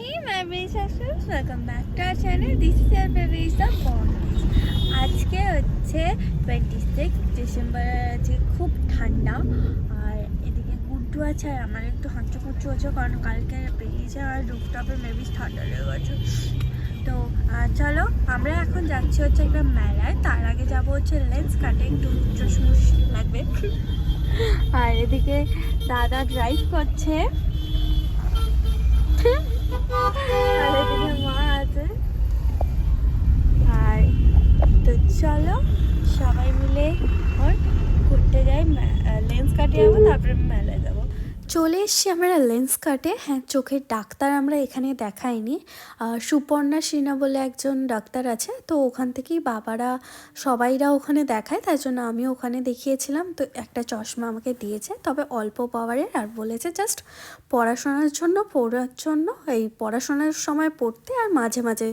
Hey my sisters, welcome back to our channel. This is baby Bondies. আজকে হচ্ছে twenty six December আজকে খুব ঠান্ডা আর এদিকে গুড্ডু আছে আর আমার একটু হাঁচু কুচু আছে কারণ কালকে বেরিয়েছে আর রুফটপে মেবি ঠান্ডা লেগে গেছে। তো চলো আমরা এখন যাচ্ছি হচ্ছে একটা মেলায়। তার আগে যাব হচ্ছে লেন্স কাটে একটু চশমুশ লাগবে। আর এদিকে দাদা ড্রাইভ করছে। মা আছে। আর তো চলো সবাই মিলে এখন ঘুরতে যাই লেন্স কাটিয়ে যাব, তারপরে মেলায় যাব। চলে এসছি আমরা লেন্স কাটে। হ্যাঁ চোখের ডাক্তার আমরা এখানে দেখাইনি। সুপর্ণা সিনহা বলে একজন ডাক্তার আছে। তো ওখান থেকেই বাবারা, সবাইরা ওখানে দেখায়। তাই জন্য আমি ওখানে দেখিয়েছিলাম। তো একটা চশমা আমাকে দিয়েছে। তবে অল্প পাওয়ারের আর বলেছে জাস্ট পড়াশোনার জন্য, পড়ার জন্য। এই পড়াশোনার সময় পড়তে আর মাঝে মাঝে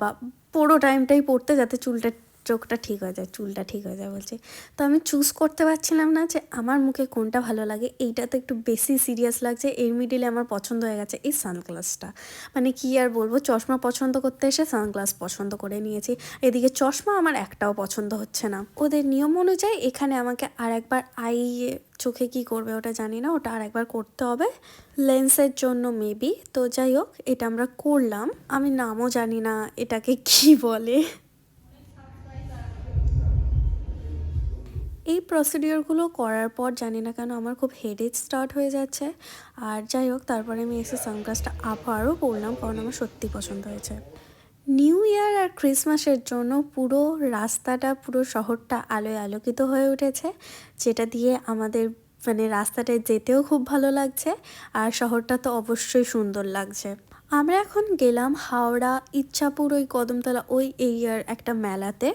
বা, পুরো টাইমটাই পড়তে যাতে চুলটা চোখটা ঠিক হয়ে যায়, চুলটা ঠিক হয়ে যায় বলছে। তো আমি চুজ করতে পারছিলাম না যে আমার মুখে কোনটা ভালো লাগে, এইটা তো একটু বেশি সিরিয়াস লাগছে, এর মিডিলে আমার পছন্দ হয়ে গেছে এই সানগ্লাসটা মানে কি আর বলব, চশমা পছন্দ করতে এসে সানগ্লাস পছন্দ করে নিয়েছি। এদিকে চশমা আমার একটাও পছন্দ হচ্ছে না। ওদের নিয়ম অনুযায়ী এখানে আমাকে আর একবার আই চোখে কি করবে ওটা জানি না, ওটা আর একবার করতে হবে। লেন্সের জন্য মেবি তো যাই হোক, এটা আমরা করলাম। আমি নামও জানি না এটাকে কি বলে। এই প্রসিডিওরগুলো করার পর জানি না কেন আমার খুব হেডেক স্টার্ট হয়ে যাচ্ছে। আর যাই হোক, তারপরে আমি এসে সানগ্লাসটা আবারও পরলাম কারণ আমার সত্যি পছন্দ হয়েছে। নিউ ইয়ার আর ক্রিসমাসের জন্য পুরো রাস্তাটা, পুরো শহরটা আলোয় আলোকিত হয়ে উঠেছে, যেটা দিয়ে আমাদের মানে রাস্তাটায় যেতেও খুব ভালো লাগছে, আর শহরটা তো অবশ্যই সুন্দর লাগছে। আমরা এখন গেলাম হাওড়া ইচ্ছাপুর ওই কদমতলা ওই এরিয়ার একটা মেলাতে।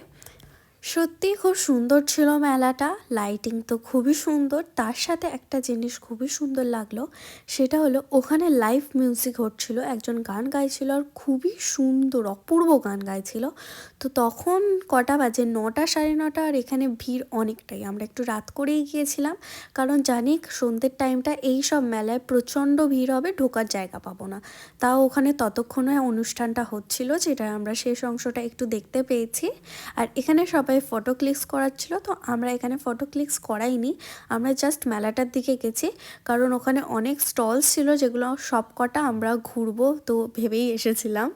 সত্যি খুব সুন্দর ছিল মেলাটা। লাইটিং তো খুবই সুন্দর। তার সাথে একটা জিনিস খুবই সুন্দর লাগল, সেটা হলো ওখানে লাইভ মিউজিক হচ্ছিল, একজন গান গাইছিল আর খুবই সুন্দর, অপূর্ব গান গাইছিল। তো তখন কটা বাজে? নটা, সাড়ে নটা আর এখানে ভিড় অনেকটাই। আমরা একটু রাত করেই গিয়েছিলাম, কারণ জানি সন্ধ্যের টাইমটা এই সব মেলায় প্রচণ্ড ভিড় হবে, ঢোকার জায়গা পাবো না। তাও ওখানে ততক্ষণে অনুষ্ঠানটা হচ্ছিল যেটা আমরা শেষ অংশটা একটু দেখতে পেয়েছি। আর এখানে সবাই ফটো ক্লিকস ছিল তো আমরা এখানে ফটো ক্লিকস করাইনি। আমরা জাস্ট মেলাটার দিকে গেছি, কারণ ওখানে অনেক স্টলস ছিল যেগুলো সব কটা আমরা ঘুরবো তো ভেবেই এসেছিলাম।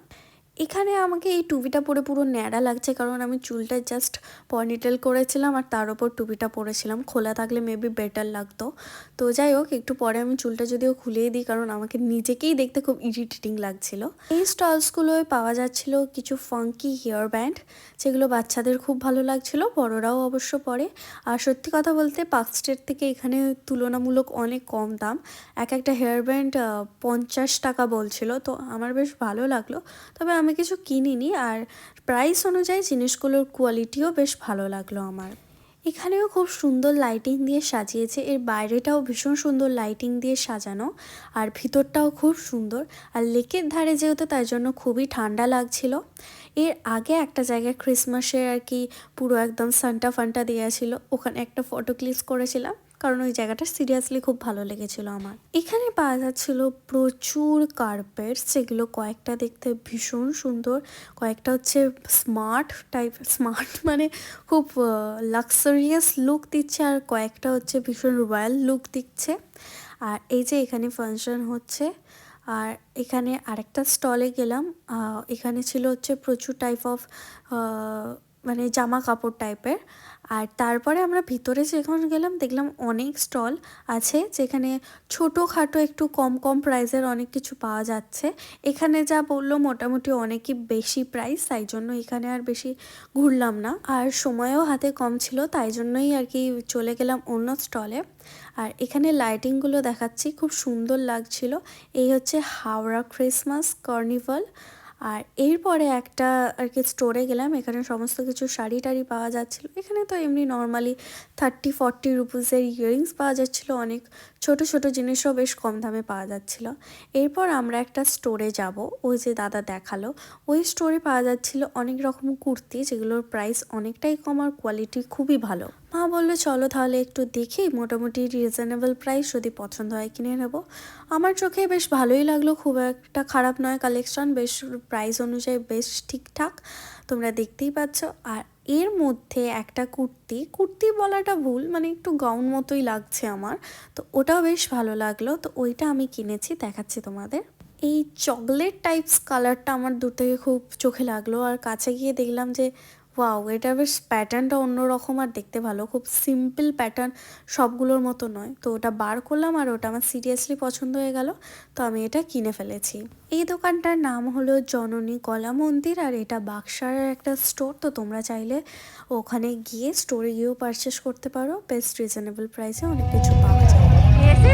এখানে আমাকে এই টুপিটা পরে পুরো ন্যাড়া লাগছে, কারণ আমি চুলটা জাস্ট পনিটেল করেছিলাম আর তার ওপর টুপিটা পরেছিলাম। খোলা থাকলে মেবি বেটার লাগতো। তো যাই হোক, একটু পরে আমি চুলটা যদিও খুলেই দিই, কারণ আমাকে নিজেকেই দেখতে খুব ইরিটেটিং লাগছিল। এই স্টলসগুলোয় পাওয়া যাচ্ছিল কিছু ফাঙ্কি হেয়ার ব্যান্ড যেগুলো বাচ্চাদের খুব ভালো লাগছিল, বড়রাও অবশ্য পরে। আর সত্যি কথা বলতে পার্ক স্ট্রিট থেকে এখানে তুলনামূলক অনেক কম দাম। এক একটা হেয়ার ব্যান্ড পঞ্চাশ টাকা বলছিল, তো আমার বেশ ভালো লাগল। তবে আমি কিছু কিনিনি আর প্রাইস অনুযায়ী জিনিসগুলোর কোয়ালিটিও বেশ ভালো লাগল আমার। এখানেও খুব সুন্দর লাইটিং দিয়ে সাজিয়েছে, এর বাইরেটাও ভীষণ সুন্দর লাইটিং দিয়ে সাজানো আর ভিতরটাও খুব সুন্দর আর লেকের ধারে যেহেতু তাই জন্য খুবই ঠান্ডা লাগছিল। এর আগে একটা জায়গায় ক্রিসমাসে আর কি পুরো একদম সান্টা ফান্টা দেওয়া ছিল, ওখানে একটা ফটো ক্লিক করেছিলাম। কারণ ওই জায়গাটা সিরিয়াসলি খুব ভালো লেগেছিল আমার। এখানে পাওয়া যাচ্ছিল প্রচুর কার্পেটস যেগুলো কয়েকটা দেখতে ভীষণ সুন্দর, কয়েকটা হচ্ছে স্মার্ট টাইপ স্মার্ট মানে খুব লাক্সারিয়াস লুক দিচ্ছে আর কয়েকটা হচ্ছে ভীষণ রয়্যাল লুক দিচ্ছে। আর এই যে এখানে ফাংশন হচ্ছে, আর এখানে আরেকটা স্টলে গেলাম এখানে ছিল হচ্ছে প্রচুর টাইপ অফ মানে জামা কাপড় টাইপের। আর তারপরে আমরা ভিতরে যখন গেলাম, দেখলাম অনেক স্টল আছে যেখানে ছোটোখাটো একটু কম কম প্রাইসের অনেক কিছু পাওয়া যাচ্ছে। এখানে যা বলল মোটামুটি অনেকই বেশি প্রাইস, তাই জন্য এখানে আর বেশি ঘুরলাম না। আর সময়ও হাতে কম ছিল, তাই জন্যই আর কি চলে গেলাম অন্য স্টলে। আর এখানে লাইটিংগুলো দেখাচ্ছি, খুব সুন্দর লাগছিল। এই হচ্ছে হাওড়া ক্রিসমাস কার্নিভাল। আর এরপরে একটা আর কি স্টোরে গেলাম, এখানে সমস্ত কিছু শাড়ি টাড়ি পাওয়া যাচ্ছিল। এখানে তো এমনি নর্মালি থার্টি ফর্টি রুপিসের ইয়ারিংস পাওয়া যাচ্ছিল, অনেক ছোট ছোট জিনিসও বেশ কম দামে পাওয়া যাচ্ছিল। এরপর আমরা একটা স্টোরে যাব, ওই যে দাদা দেখাল। ওই স্টোরে পাওয়া যাচ্ছিল অনেক রকম কুর্তি, যেগুলোর প্রাইস অনেকটাই কম আর কোয়ালিটি খুবই ভালো। মা বলল, চলো তাহলে একটু দেখি, মোটামুটি রিজনেবল প্রাইস যদি পছন্দ হয় কিনে নেব। আমার চোখে বেশ ভালোই লাগল, খুব একটা খারাপ নয় কালেকশন বেশ প্রাইস অনুযায়ী বেশ ঠিকঠাক, তোমরা দেখতেই পাচ্ছ। আর এর মধ্যে একটা কুর্তি কুর্তি বলাটা ভুল মানে একটু গাউন মতোই লাগছে আমার, তো ওটাও বেশ ভালো লাগল, তো ওইটা আমি কিনেছি, দেখাচ্ছি তোমাদের। এই চকলেট টাইপস কালারটা আমার দূর থেকে খুব চোখে লাগল, আর কাছে গিয়ে দেখলাম যে ওয়াও এটা বেশ প্যাটার্নটা অন্যরকম আর দেখতে ভালো। খুব সিম্পল প্যাটার্ন সবগুলোর মতো নয়। তো ওটা বার করলাম আর ওটা আমার সিরিয়াসলি পছন্দ হয়ে গেল। তো আমি এটা কিনে ফেলেছি। এই দোকানটার নাম হলো জননী কলা মন্দির আর এটা বাক্সার একটা স্টোর তো তোমরা চাইলে ওখানে গিয়ে স্টোরে গিয়েও পারচেস করতে পারো। বেস্ট রিজনেবল প্রাইসে অনেক কিছু পাওয়া যায়।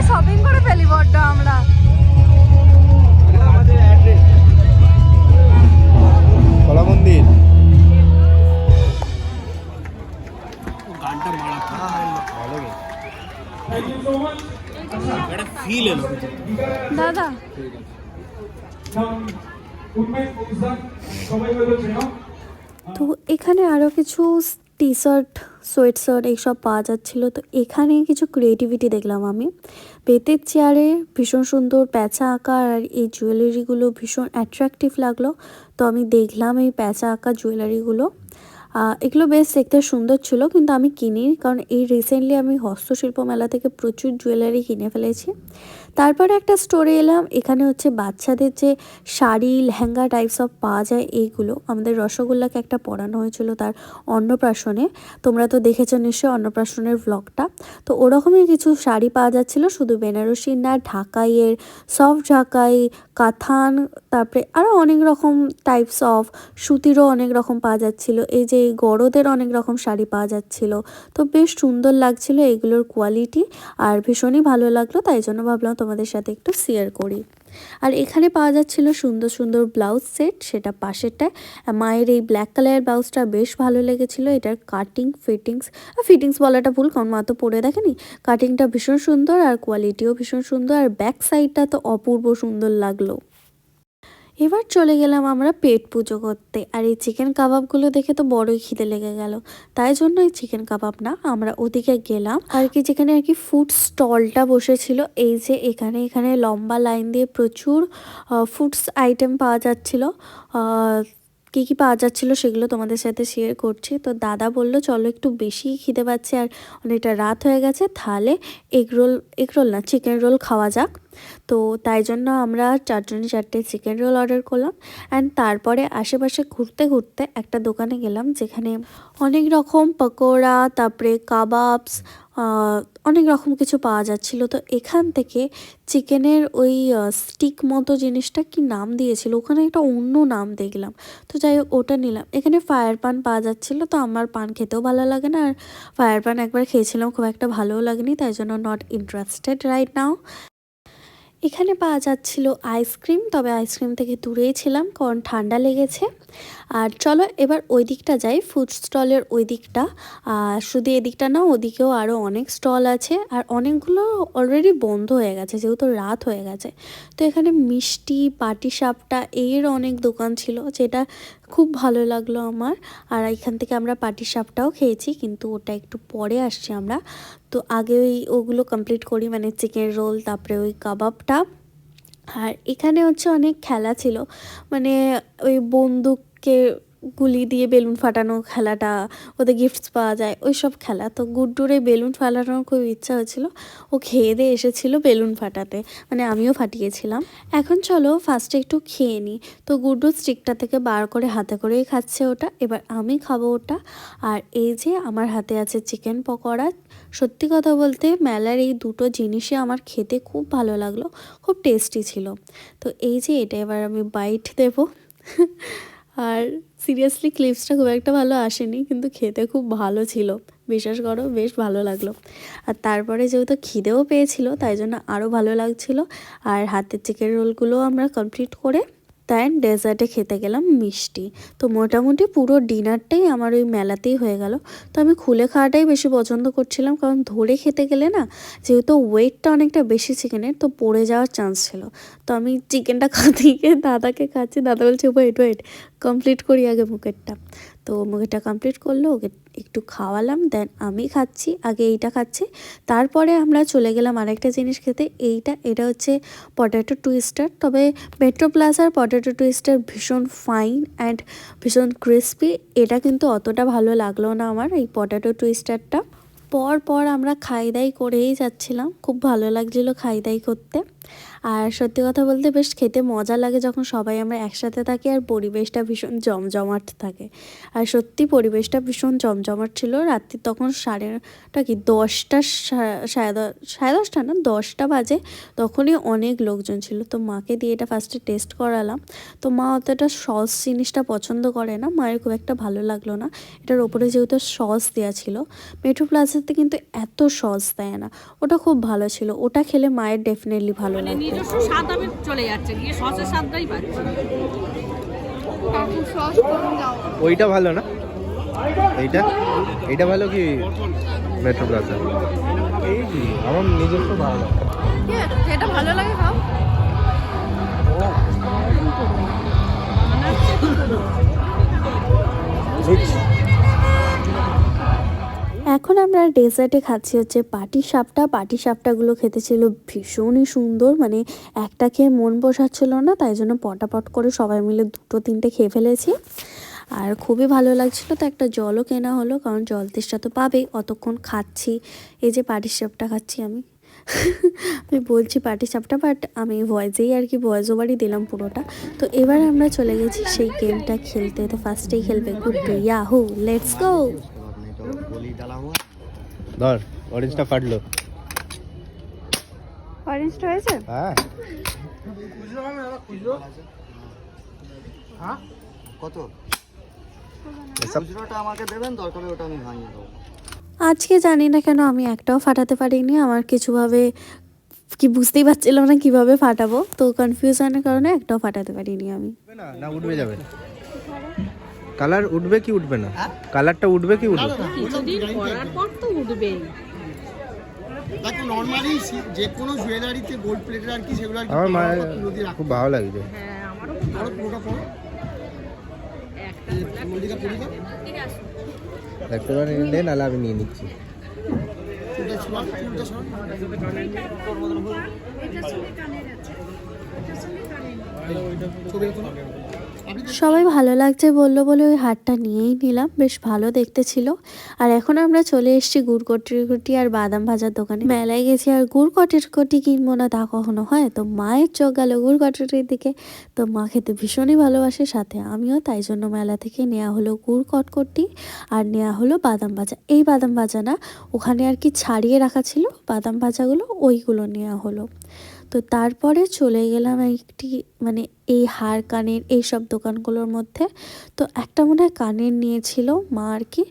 শপিং করে ফেলি বড্ড তো এখানে আরও কিছু টি শার্ট সোয়েট শার্ট এইসব পাওয়া যাচ্ছিল। তো এখানে কিছু ক্রিয়েটিভিটি দেখলাম আমি। বেতের চেয়ারে ভীষণ সুন্দর প্যাঁচা আঁকা আর এই জুয়েলারিগুলো ভীষণ অ্যাট্রাকটিভ লাগল। তো আমি দেখলাম এই প্যাঁচা আঁকা জুয়েলারিগুলো এগুলো বেশ দেখতে সুন্দর ছিল, কিন্তু আমি কিনি কারণ এই রিসেন্টলি আমি হস্তশিল্প মেলা থেকে প্রচুর জুয়েলারি কিনে ফেলেছি। তারপরে একটা স্টোরে এলাম, এখানে হচ্ছে বাচ্চাদের যে শাড়ি, লেহেঙ্গা টাইপস অফ পাওয়া যায়, এইগুলো। আমাদের রসগোল্লাকে একটা পরানো হয়েছিল তার অন্নপ্রাশনে। তোমরা তো দেখেছ নিশ্চয়ই অন্নপ্রাশনের ভ্লগটা তো ওরকমই কিছু শাড়ি পাওয়া যাচ্ছিল, শুধু বেনারসি না, ঢাকাইয়ের সফট ঢাকাই, কাথান, তারপরে আরও অনেক রকম টাইপস অফ সুতিরও অনেক রকম পাওয়া যাচ্ছিল। এই যে এই গরদের অনেক রকম শাড়ি পাওয়া যাচ্ছিল। তো বেশ সুন্দর লাগছিল এগুলোর কোয়ালিটি আর ভীষণই ভালো লাগল, তাই জন্য ভাবলাম তোমাদের সাথে একটু শেয়ার করি। আর এখানে পাওয়া যাচ্ছিল সুন্দর সুন্দর ব্লাউজ সেট সেটা পাশেরটায়। মায়ের এই ব্ল্যাক কালারের ব্লাউজটা বেশ ভালো লেগেছিল, এটার কাটিং ফিটিংস ফিটিংস বলাটা ভুল, কারণ মা তো পরে দেখেনি। কাটিংটা ভীষণ সুন্দর আর কোয়ালিটিও ভীষণ সুন্দর, আর ব্যাক সাইডটা তো অপূর্ব সুন্দর লাগল। এবার চলে গেলাম আমরা পেট পুজো করতে। আর এই চিকেন কাবাবগুলো দেখে তো বড়ই খিদে লেগে গেল। তাই জন্য এই চিকেন কাবাব না আমরা ওদিকে গেলাম। আর কি যেখানে আর কি ফুড স্টলটা বসেছিল, এই যে এখানে এখানে লম্বা লাইন দিয়ে প্রচুর ফুডস আইটেম পাওয়া যাচ্ছিল। কী কী পাওয়া যাচ্ছিল সেগুলো তোমাদের সাথে শেয়ার করছি। তো দাদা বলল, চলো একটু বেশি খিদে পাচ্ছে আর অনেকটা রাত হয়ে গেছে, তাহলে এগ রোল এগ রোল না চিকেন রোল খাওয়া যাক। তো তাই জন্য আমরা চারজনে চারটে চিকেন রোল অর্ডার করলাম অ্যান্ড তারপরে আশেপাশে ঘুরতে ঘুরতে একটা দোকানে গেলাম, যেখানে অনেক রকম পকোড়া, তারপরে কাবাবস অনেক রকম কিছু পাওয়া যাচ্ছিল। তো এখান থেকে চিকেনের ওই স্টিক মতো জিনিসটা কি নাম দিয়েছিল? ওখানে একটা অন্য নাম দেখলাম। তো যাই হোক, ওটা নিলাম। এখানে ফায়ার পান পাওয়া যাচ্ছিল। তো আমার পান খেতেও ভালো লাগে না। আর ফায়ার পান একবার খেয়েছিলাম, খুব একটা ভালোও লাগেনি, তাই জন্য নট ইন্টারেস্টেড রাইট নাও এখানে পাওয়া যাচ্ছিল আইসক্রিম, তবে আইসক্রিম থেকে দূরেই ছিলাম, কারণ ঠান্ডা লেগেছে। আর চলো এবার ওই দিকটা যাই ফুড স্টলের ওই দিকটা। আর শুধু এদিকটা না, ওদিকেও আরও অনেক স্টল আছে, আর অনেকগুলো অলরেডি বন্ধ হয়ে গেছে, যেহেতু রাত হয়ে গেছে। তো এখানে মিষ্টি, পাটি সাপটা এর অনেক দোকান ছিল, যেটা খুব ভালো লাগল আমার। আর এখান থেকে আমরা পাটিসাপটাও খেয়েছি, কিন্তু ওটা একটু পরে আসছি আমরা। তো আগে ওই ওগুলো কমপ্লিট করি মানে চিকেন রোল তারপরে ওই কাবাবটা আর এখানে হচ্ছে অনেক খেলা ছিল মানে ওই বন্দুককে গুলি দিয়ে বেলুন ফাটানো খেলাটা, ওদের গিফটস পাওয়া যায় ওই সব খেলা। তো গুড্ডুরে বেলুন ফাটানোর খুব ইচ্ছা হচ্ছিল ও খেয়ে দিয়ে এসেছিল বেলুন ফাটাতে মানে আমিও ফাটিয়েছিলাম। এখন চলো ফার্স্টে একটু খেয়ে নিই তো গুড্ডু স্টিকটা থেকে বার করে হাতে করেই খাচ্ছে ওটা। এবার আমি খাব ওটা। আর এই যে আমার হাতে আছে চিকেন পকোড়া, সত্যি কথা বলতে মেলার এই দুটো জিনিসই আমার খেতে খুব ভালো লাগল, খুব টেস্টি ছিল। তো এই যে এটা এবার আমি বাইট দেব। আর সিরিয়াসলি ক্লিপসটা খুব একটা ভালো আসেনি, কিন্তু খেতে খুব ভালো ছিল। বিশ্বাস করো, বেশ ভালো লাগল। আর তারপরে যেহেতু খিদেও পেয়েছিল, তাই জন্য আরও ভালো লাগছিল। আর হাতের চিকেন রোলগুলো আমরা কমপ্লিট করে তাই ডেজার্টে খেতে গেলাম মিষ্টি। তো মোটামুটি পুরো ডিনারটাই আমার ওই মেলাতেই হয়ে গেল। তো আমি খুলে খাওয়াটাই বেশি পছন্দ করছিলাম, কারণ ধরে খেতে গেলে না, যেহেতু ওয়েটটা অনেকটা বেশি চিকেনের, তো পড়ে যাওয়ার চান্স ছিল। তো আমি চিকেনটা খাতে গিয়ে দাদাকে খাচ্ছি, দাদা বলছে, ওয়েট ওয়েট কমপ্লিট করি আগে মুখেরটা। তো মুভিটা কমপ্লিট করল, ওকে একটু খাওয়ালাম দেন আমি খাচ্ছি, আগে এইটা খাচ্ছি। তারপরে আমরা চলে গেলাম আরেকটা জিনিস খেতে, এইটা, এটা হচ্ছে পটেটো টুইস্টার তবে মেট্রো প্লাজার পটেটো টুইস্টার ভীষণ ফাইন অ্যান্ড ভীষণ ক্রিস্পি এটা কিন্তু অতটা ভালো লাগল না আমার এই পটেটো টুইস্টারটা পর পর আমরা খাই দাই করেই যাচ্ছিলাম। খুব ভালো লাগছিল খাই দাই করতে। আর সত্যি কথা বলতে বেশ খেতে মজা লাগে যখন সবাই আমরা একসাথে থাকি আর পরিবেশটা ভীষণ জমজমাট থাকে। আর সত্যি পরিবেশটা ভীষণ জমজমাট ছিল রাত্রি তখন সাড়েটা কি দশটা সাড়ে সাড়ে দশটা না দশটা বাজে তখনই অনেক লোকজন ছিল। তো মাকে দিয়ে এটা ফার্স্টে টেস্ট করালাম। তো মা অতটা সস জিনিসটা পছন্দ করে না, মায়ের খুব একটা ভালো লাগল না। এটার ওপরে যেহেতু সস দেওয়া ছিল মেট্রো প্লাজাতে কিন্তু এত সস দেয় না। ওটা খুব ভালো ছিল। ওটা খেলে মায়ের ডেফিনেটলি ভালো মানে নিজস্ব স্বাদ আমি চলে যাচ্ছে গিয়ে সসের স্বাদটাই পাচ্ছি। ওইটা ভালো না? এইটা? এইটা ভালো কি মেট্রো প্লাজা এই আমার নিজস্ব ভালো এটা ভালো লাগে আমরা ডেজার্টে খাচ্ছি হচ্ছে পাটি সাপটা। পাটি সাপটাগুলো খেতে ছিল ভীষণই সুন্দর মানে একটা খেয়ে মন বসাচ্ছিল না, তাই জন্য পটাপট করে সবাই মিলে দুটো তিনটে খেয়ে ফেলেছি। আর খুবই ভালো লাগছিল তো একটা জলও কেনা হলো, কারণ জল তেষ্টা তো পাবেই। অতক্ষণ খাচ্ছি, এই যে পাটি সাপটা খাচ্ছি আমি। আমি বলছি পাটি সাপটা বাট আমি ভয়েসেই আর কি ভয়েস ওভারই দিলাম পুরোটা। তো এবার আমরা চলে গেছি সেই গেমটা খেলতে। তো ফার্স্টেই খেলবে গুড ইয়াহু লেটস গো ধর অরেঞ্জটা ফাটলো। অরেঞ্জটা হয়েছে? হ্যাঁ। কত? খুচরোটা আমাকে দেবেন দরকার ওটা আমি ভাঙিয়ে দেবো। আজকে জানি না কেন আমি একটাও ফাটাতে পারিনি আমার কিছুভাবে কি বুঝতেই পারছিলাম না কীভাবে ফাটাবো তো কনফিউশনের কারণে একটাও ফাটাতে পারিনি আমি। না না উঠবে যাবে। কালার উঠবে কি উঠবে না? কালারটা উঠবে কি উঠবে? কিছুদিন করার পর তো উঠবেই দেখো নর্মালি যে কোনো জুয়েলারিতে গোল্ড প্লেটের আর কি সেগুলো আর আমার খুব ভালো লাগছে হ্যাঁ আমারও আরও পুরোটা করো। একটা মল্লিকা পরি দেখতে পারেন নিলে নাহলে আমি নিয়ে নিচ্ছি। ছবি সবাই ভালো লাগছে বলল বলে ওই হারটা নিয়েই নিলাম, বেশ ভালো দেখতে ছিল। আর এখন আমরা চলে এসেছি গুড় কটি আর বাদাম ভাজার দোকানে। মেলায় গেছি আর গুড় কটি কিনবো না তা কখনো হয়? তো মায়ের চোখ গেল গুড় কটির দিকে। তো মা খেতে ভীষণই ভালোবাসে, সাথে আমিও তাই জন্য মেলা থেকে নেওয়া হলো গুড় কটকটি আর নেওয়া হলো বাদাম ভাজা। এই বাদাম ভাজা না, ওখানে আর কি ছাড়িয়ে রাখা ছিল, বাদাম ভাজাগুলো ওইগুলো নেওয়া হলো। তো তারপরে চলে গেলাম একটি মানে এই হার কানের, এই সব দোকানগুলোর মধ্যে। তো একটা মনে হয় কানের নিয়েছিল মা আর কি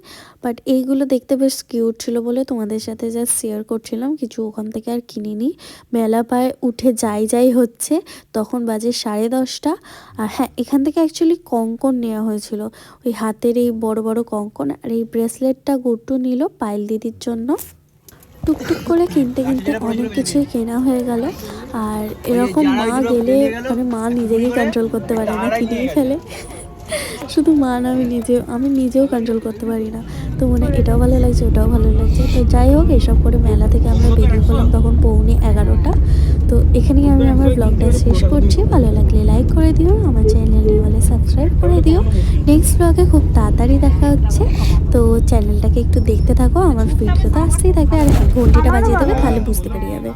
বাট এইগুলো দেখতে বেশ কিউট ছিল বলে তোমাদের সাথে যা শেয়ার করছিলাম। কিছু ওখান থেকে আর কিনিনি। মেলা পায়ে উঠে যাই যাই হচ্ছে। তখন বাজে সাড়ে দশটা। আর হ্যাঁ এখান থেকে অ্যাকচুয়ালি কঙ্কন নেওয়া হয়েছিল। ওই হাতের এই বড় বড় কঙ্কন আর এই ব্রেসলেটটা গুট্টু নিল পায়েল দিদির জন্য। টুকটুক করে কিনতে কিনতে অনেক কিছুই কেনা হয়ে গেল। আর এরকম মা গেলে মানে মা নিজেকেই কন্ট্রোল করতে পারে না কিনেই ফেলে। শুধু মা না, আমি নিজেও আমি নিজেও কন্ট্রোল করতে পারি না। তো মনে এটাও ভালো লাগছে, ওটাও ভালো লাগছে। তো যাই হোক, এসব করে মেলা থেকে আমরা বেরিয়ে পড়লাম তখন পৌনে এগারোটা। তো এখানেই আমি আমার ব্লগটা শেষ করছি। ভালো লাগলে লাইক করে দিও, আমার চ্যানেল নিয়ে বলে সাবস্ক্রাইব করে দিও। নেক্সট ব্লগে খুব তাড়াতাড়ি দেখা হচ্ছে। তো চ্যানেলটাকে একটু দেখতে থাকো, আমার ভিডিও তো আসতেই থাকবে। আর ঘন্টিটা বাজিয়ে দেবে, তাহলে বুঝতে পেরে যাবে।